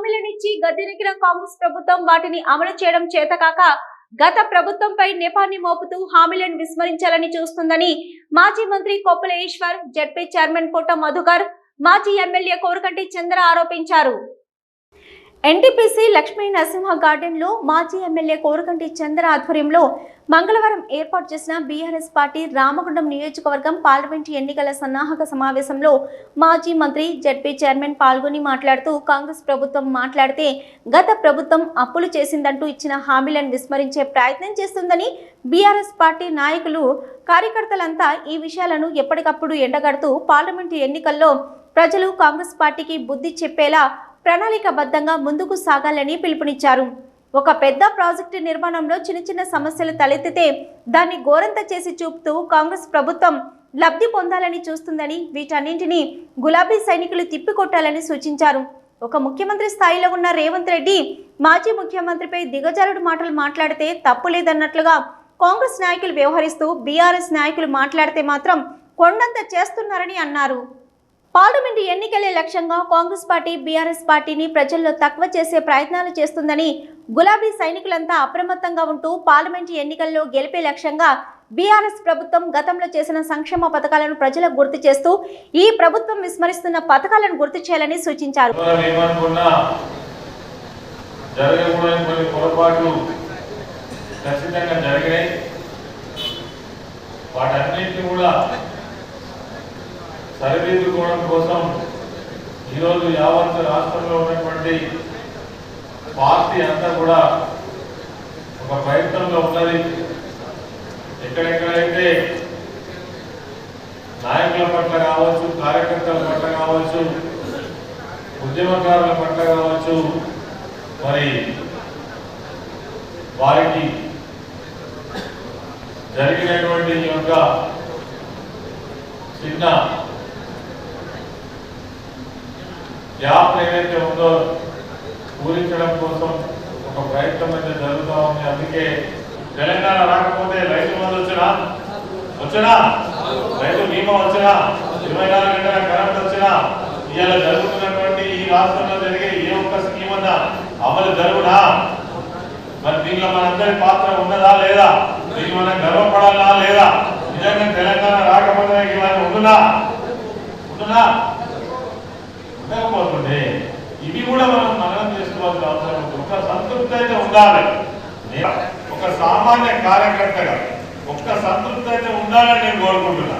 హామీలనిచ్చి గద్దెనెక్కిన కాంగ్రెస్ ప్రభుత్వం వాటిని అమలు చేయడం చేతకాక గత ప్రభుత్వంపై నెపాన్ని మోపుతూ హామీలను విస్మరించాలని చూస్తుందని మాజీ మంత్రి కొప్పుల ఈశ్వర్ జడ్పీ చైర్మన్ కోట మధుకర్ మాజీ ఎమ్మెల్యే కోరకంటి చంద్ర ఆరోపించారు. ఎన్టీపీసీ లక్ష్మీ నరసింహ గార్డెన్లో మాజీ ఎమ్మెల్యే కోరకంటి చంద్ర ఆధ్వర్యంలో మంగళవారం ఏర్పాటు చేసిన బీఆర్ఎస్ పార్టీ రామగుండం నియోజకవర్గం పార్లమెంటు ఎన్నికల సన్నాహక సమావేశంలో మాజీ మంత్రి జడ్పీ చైర్మన్ పాల్గొని మాట్లాడుతూ కాంగ్రెస్ ప్రభుత్వం మాట్లాడితే గత ప్రభుత్వం అప్పులు చేసిందంటూ ఇచ్చిన హామీలను విస్మరించే ప్రయత్నం చేస్తుందని బీఆర్ఎస్ పార్టీ నాయకులు కార్యకర్తలంతా ఈ విషయాలను ఎప్పటికప్పుడు ఎండగడుతూ పార్లమెంటు ఎన్నికల్లో ప్రజలు కాంగ్రెస్ పార్టీకి బుద్ధి చెప్పేలా ప్రణాళికబద్ధంగా ముందుకు సాగాలని పిలుపునిచ్చారు. ఒక పెద్ద ప్రాజెక్టు నిర్మాణంలో చిన్న చిన్న సమస్యలు తలెత్తితే దాన్ని గోరంత చేసి చూపుతూ కాంగ్రెస్ ప్రభుత్వం లబ్ధి పొందాలని చూస్తుందని వీటన్నింటినీ గులాబీ సైనికులు తిప్పికొట్టాలని సూచించారు. ఒక ముఖ్యమంత్రి స్థాయిలో ఉన్న రేవంత్ రెడ్డి మాజీ ముఖ్యమంత్రిపై దిగజారుడు మాటలు మాట్లాడితే తప్పు లేదన్నట్లుగా కాంగ్రెస్ నాయకులు వ్యవహరిస్తూ బీఆర్ఎస్ నాయకులు మాట్లాడితే మాత్రం కొండంత చేస్తున్నారని అన్నారు. పార్లమెంటు ఎన్నికలే లక్ష్యంగా కాంగ్రెస్ పార్టీ బీఆర్ఎస్ పార్టీని ప్రజల్లో తక్కువ చేసే ప్రయత్నాలు చేస్తుందని గులాబీ సైనికులంతా అప్రమత్తంగా ఉంటూ పార్లమెంటు ఎన్నికల్లో గెలిపే లక్ష్యంగా బీఆర్ఎస్ ప్రభుత్వం గతంలో చేసిన సంక్షేమ పథకాలను ప్రజలకు గుర్తు చేస్తూ ఈ ప్రభుత్వం విస్మరిస్తున్న పథకాలను గుర్తు చేయాలని సూచించారు. వాటన్నిటిని కూడా సరిదిద్దుకోవడం కోసం ఈరోజు యావత్ రాష్ట్రంలో ఉన్నటువంటి పార్టీ అంతా కూడా ఒక ప్రయత్నంలో ఉన్నది. ఎక్కడెక్కడైతే నాయకుల పట్ల కావచ్చు కార్యకర్తల పట్ల కావచ్చు ఉద్యమకారుల పట్ల కావచ్చు మరి వారికి జరిగినటువంటి ఈ యొక్క చిన్న గ్యాప్ ఏదైతే ఉందో పూరించడం కోసం ఒక ప్రయత్నం అయితే జరుగుతూ ఉంది. అందుకే తెలంగాణ రాకపోతే రైతు మంది వచ్చినా? వచ్చినా? రైతు బీమా వచ్చినా? ఇరవై నాలుగు గంటల కరెంట్ వచ్చినా? ఇలా జరుగుతున్నటువంటి ఈ రాష్ట్రంలో జరిగే ఏ ఒక్క స్కీమ్ అన్నా అమలు జరుగునా? మరి దీనిలో మనందరి పాత్ర ఉన్నదా లేదా? దీన్ని మనం గర్వపడాలా లేదా? నిజంగా తెలంగాణ రాకపోతే ఇవన్నీ ఉండునా ఉండునా ఉండకపోతుండే ఇవి కూడా మనం మననం చేసుకోవాల్సిన అవసరం ఒక సంతృప్తి అయితే ఉండాలి ఒక సామాన్య కార్యకర్తగా ఒక్క సంతృప్తి అయితే ఉండాలని నేను కోరుకుంటున్నా.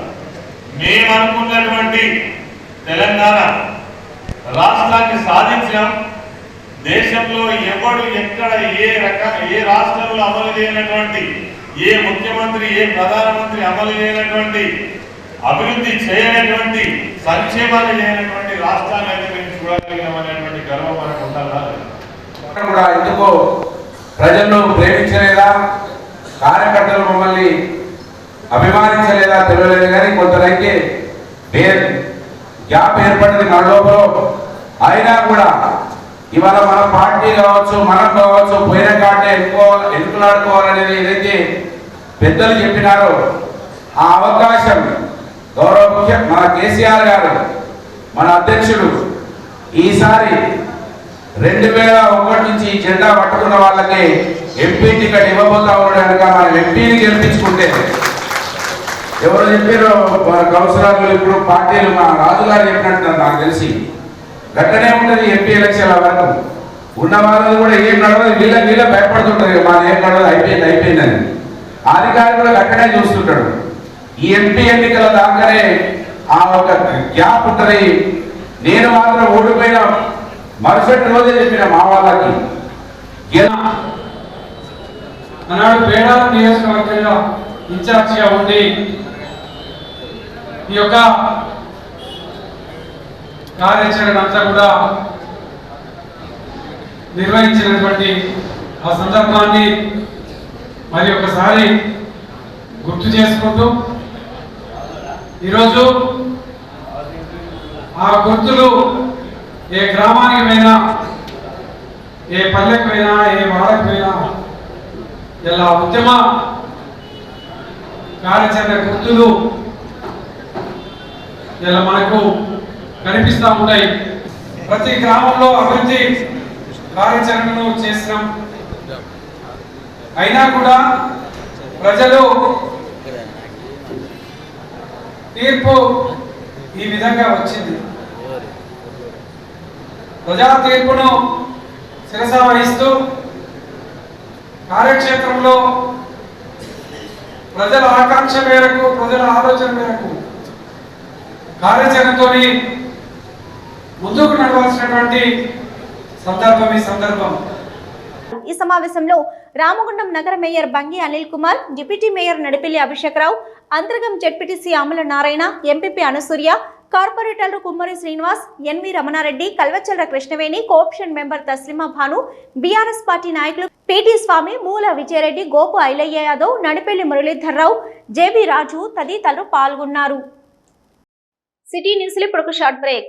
మేము అనుకున్నటువంటి తెలంగాణ రాష్ట్రాన్ని సాధించాం. దేశంలో ఎవడు ఎక్కడ ఏ రక ఏ రాష్ట్రంలో అమలు చేయనటువంటి ఏ ముఖ్యమంత్రి ఏ ప్రధానమంత్రి అమలు చేయనటువంటి అభివృద్ధి చేయనటువంటి సంక్షేమాలు చేయనటువంటి రాష్ట్రాన్ని అయితే మేము చూడగలిగినామనేటువంటి గర్వం మనకు ఉండాలా? కూడా ఎందుకో ప్రజలను ప్రేమించలేదా? కార్యకర్తలు మమ్మల్ని అభిమానించలేదా తెలియలేదు కానీ కొంతలైతే పేరు గ్యాప్ ఏర్పడింది మన లోపల. అయినా కూడా ఇవాళ మన పార్టీ కావచ్చు మనం కావచ్చు పోయిన కాటే ఎన్నుకో ఎన్నుకలాడుకోవాలనేది ఏదైతే పెద్దలు చెప్పినారో ఆ అవకాశం గౌరవ ముఖ్య మన కేసీఆర్ గారు మన అధ్యక్షుడు ఈసారి రెండు వేల ఒకటి నుంచి ఈ జెండా పట్టుకున్న వాళ్ళకి ఎంపీ టికెట్ ఇవ్వబోతా ఉండడానికి మన మనం ఎంపీని గెలిపించుకుంటే. ఎవరు చెప్పారో మన కౌన్సిలర్లు ఇప్పుడు పార్టీలు మా రాజుగారు చెప్పినట్టు నాకు తెలిసి. గట్టనే ఉంటుంది ఎంపీ ఎలక్షన్ల వరకు. ఉన్న వాళ్ళు కూడా ఏం నడవదు వీళ్ళ వీళ్ళ భయపడుతుంటారు ఇక మాది ఏం నడవదు అయిపోయింది అయిపోయిందని. అధికారి కూడా గట్టనే చూస్తుంటాడు. ఈ ఎంపీ ఎన్నికల దాకానే ఆ ఒక గ్యాప్ ఉంటుంది నేను మాత్రం ఓడిపోయిన మరుసటి రోజే చెప్పిన మా వాళ్ళకి అన్నాడు ఆనాడు పేడాల నియోజకవర్గంలో ఇన్ఛార్జిగా ఉండి ఈ యొక్క కార్యాచరణ అంతా కూడా నిర్వహించినటువంటి ఆ సందర్భాన్ని మరి ఒకసారి గుర్తు చేసుకుంటూ ఈరోజు ఆ గుర్తులు ఏ గ్రామానికి పోయినా ఏ పల్లెకి పోయినా ఏ వాడకి పోయినా ఇలా ఉద్యమ కార్యాచరణ గుర్తులు ఇలా మనకు కనిపిస్తూ ఉంటాయి. ప్రతి గ్రామంలో అభివృద్ధి కార్యాచరణను చేసినాం. అయినా కూడా ప్రజలు తీర్పు ఈ విధంగా వచ్చింది. ప్రజా తీర్పును శిరస వహిస్తూ కార్యక్షేత్రంలో ప్రజల ఆకాంక్ష మేరకు ప్రజల ఆలోచన మేరకు కార్యాచరణతో ముందుకు నడవాల్సినటువంటి సందర్భం ఈ సందర్భం. ఈ సమావేశంలో రామగుండం నగర mayor Bangi Anil Kumar deputy mayor Nadipelli Abhishekrao Antargam ZPTC Amala Narayana MPP Anusurya కార్పొరేటర్లు Kummari Srinivas NV Ramanareddy Kalvacharla Krishnaveni co option member Taslima Bhanu BRS party నాయకులు పిటి స్వామి మూల విజయరెడ్డి గోపు ఐలయ్య యాదవ్ నడిపెల్లి మురళీధర్రావు జేబీ రాజు తదితరులు పాల్గొన్నారు. సిటీ న్యూస్ ఇప్పుడు ఒక short break.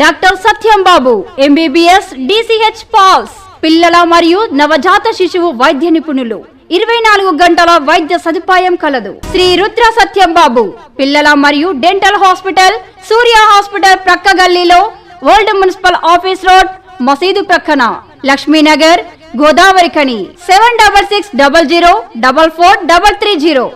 Doctor Satyam Babu MBBS DCH PALS పిల్లల మరియు నవజాత శిశువు వైద్య నిపుణులు. ఇరవై నాలుగు గంటల వైద్య సదుపాయం కలదు. శ్రీ రుద్ర సత్యం బాబు పిల్లల మరియు డెంటల్ హాస్పిటల్ సూర్య హాస్పిటల్ ప్రక్క గల్లీలో వరల్డ్ మున్సిపల్ ఆఫీస్ రోడ్ మసీదు ప్రక్కన. లక్ష్మీనగర్ గోదావరి కని seven double six double zero double four double three zero.